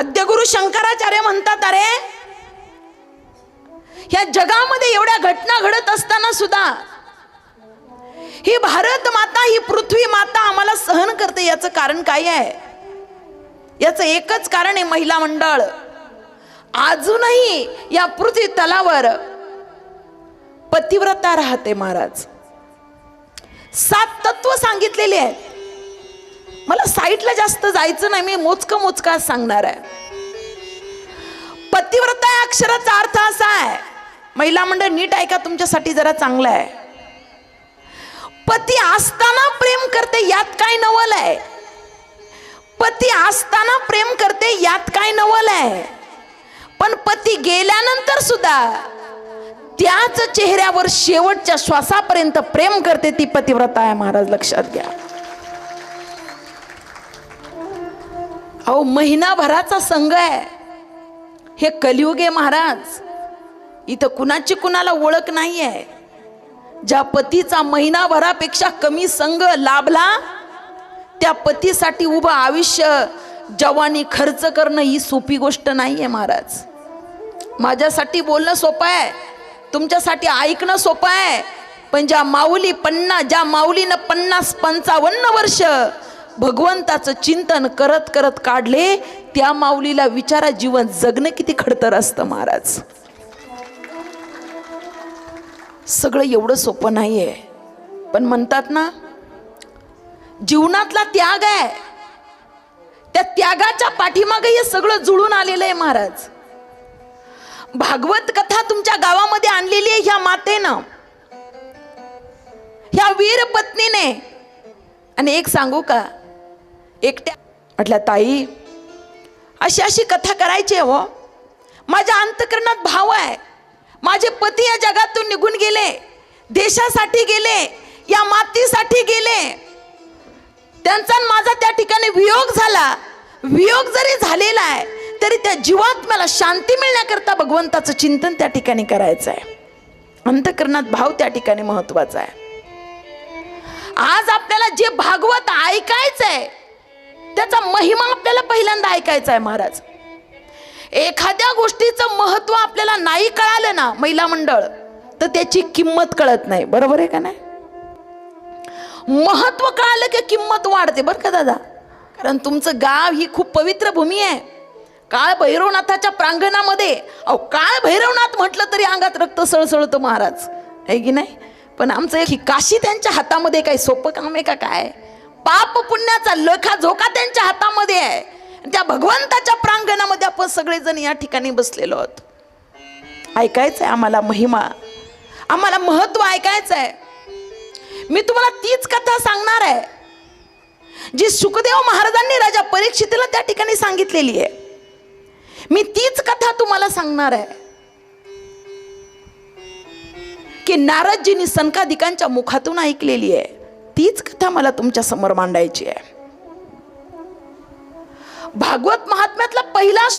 आद्यगुरु शंकराचार्य म्हणतात अरे या जगामध्ये एवढ्या घटना घडत असताना सुद्धा ही भारत माता ही पृथ्वी माता आम्हाला सहन करते याचं कारण काय आहे? याचं एकच कारण आहे महिला मंडळ. अजूनही या पृथ्वी तलावर पतिव्रता राहते महाराज. सात तत्व सांगितलेली आहेत. मला साईटला जास्त जायचं नाही मी मोजकं मोजका सांगणार आहे. पतिव्रता या अक्षराचा अर्थ असा आहे. महिला मंडळ नीट ऐका तुमच्यासाठी जरा चांगलं आहे. पती असताना प्रेम करते यात काय नवल आहे? पती असताना प्रेम करते यात काय नवल आहे? पण पती गेल्यानंतर सुद्धा त्याच चेहऱ्यावर शेवटच्या श्वासापर्यंत प्रेम करते ती पतिव्रता आहे महाराज लक्षात घ्या. अहो महिनाभराचा संघ आहे. हे कलियुगे महाराज इथं कुणाची कुणाला ओळख नाही आहे ज्या पतीचा महिनाभरापेक्षा कमी संघ लाभला त्या पतीसाठी उभं आयुष्य जवानी खर्च करणं ही सोपी गोष्ट नाही आहे महाराज. माझ्यासाठी बोलणं सोपं आहे तुमच्यासाठी ऐकणं सोपं आहे पण ज्या माऊली पन्ना ज्या माऊलीनं पन्नास पंचावन्न वर्ष भगवंताचं चिंतन करत करत काढले त्या माऊलीला विचारा जीवन जगणं किती खडतर असतं महाराज. सगळं एवढं सोपं नाही आहे पण म्हणतात ना जीवनातला त्याग आहे. त्या त्यागाच्या पाठीमागे हे सगळं जुळून आलेलं आहे महाराज. भागवत कथा तुमच्या गावामध्ये आणलेली आहे ह्या मातेनं. ह्या वीर पत्नीने आणि एक सांगू का? एकट्या. म्हटल्या ताई अशी अशी कथा करायची आहे हो. माझ्या अंतकरणात भाव आहे. माझे पती या जगातून निघून गेले. देशासाठी गेले. या मातीसाठी गेले. त्यांचा आणि माझा त्या ठिकाणी वियोग झाला. वियोग जरी झालेला आहे तरी त्या जीवात मला शांती मिळण्याकरता भगवंताचं चिंतन त्या ठिकाणी करायचं आहे. अंतकरणात भाव त्या ठिकाणी महत्त्वाचा आहे. आज आपल्याला जे भागवत ऐकायचं आहे त्याचा महिमा आपल्याला पहिल्यांदा ऐकायचा आहे महाराज. एखाद्या गोष्टीचं महत्त्व आपल्याला नाही कळालं ना महिला मंडळ तर त्याची किंमत कळत नाही. बरोबर आहे का नाही? महत्त्व कळालं की किंमत वाढते बरं का दादा? कारण तुमचं गाव ही खूप पवित्र भूमी आहे. काळ भैरवनाथाच्या प्रांगणामध्ये अहो काळ भैरवनाथ म्हटलं तरी अंगात रक्त सळसळतं महाराज. आहे की नाही? पण आमचं एक ही काशी त्यांच्या हातामध्ये काही सोपं काम आहे का काय? पाप पुण्याचा लेखा झोका त्यांच्या हातामध्ये आहे. त्या भगवंताच्या प्रांगणामध्ये आपण सगळेजण या ठिकाणी बसलेलो आहोत. ऐकायचं आहे आम्हाला महिमा. आम्हाला महत्त्व ऐकायचं आहे मी तुम्हाला तीच कथा सांगणार आहे. जी सुखदेव महाराजांनी राजा परीक्षितीला त्या ठिकाणी सांगितलेली आहे. मी तीच कथा तुम्हाला सांगणार आहे. की नारदजींनी सनकाधिकांच्या मुखातून ऐकलेली आहे. तीच कथा मला तुमच्यासमोर मांडायची आहे. भागवत महात्म्यातला पहिला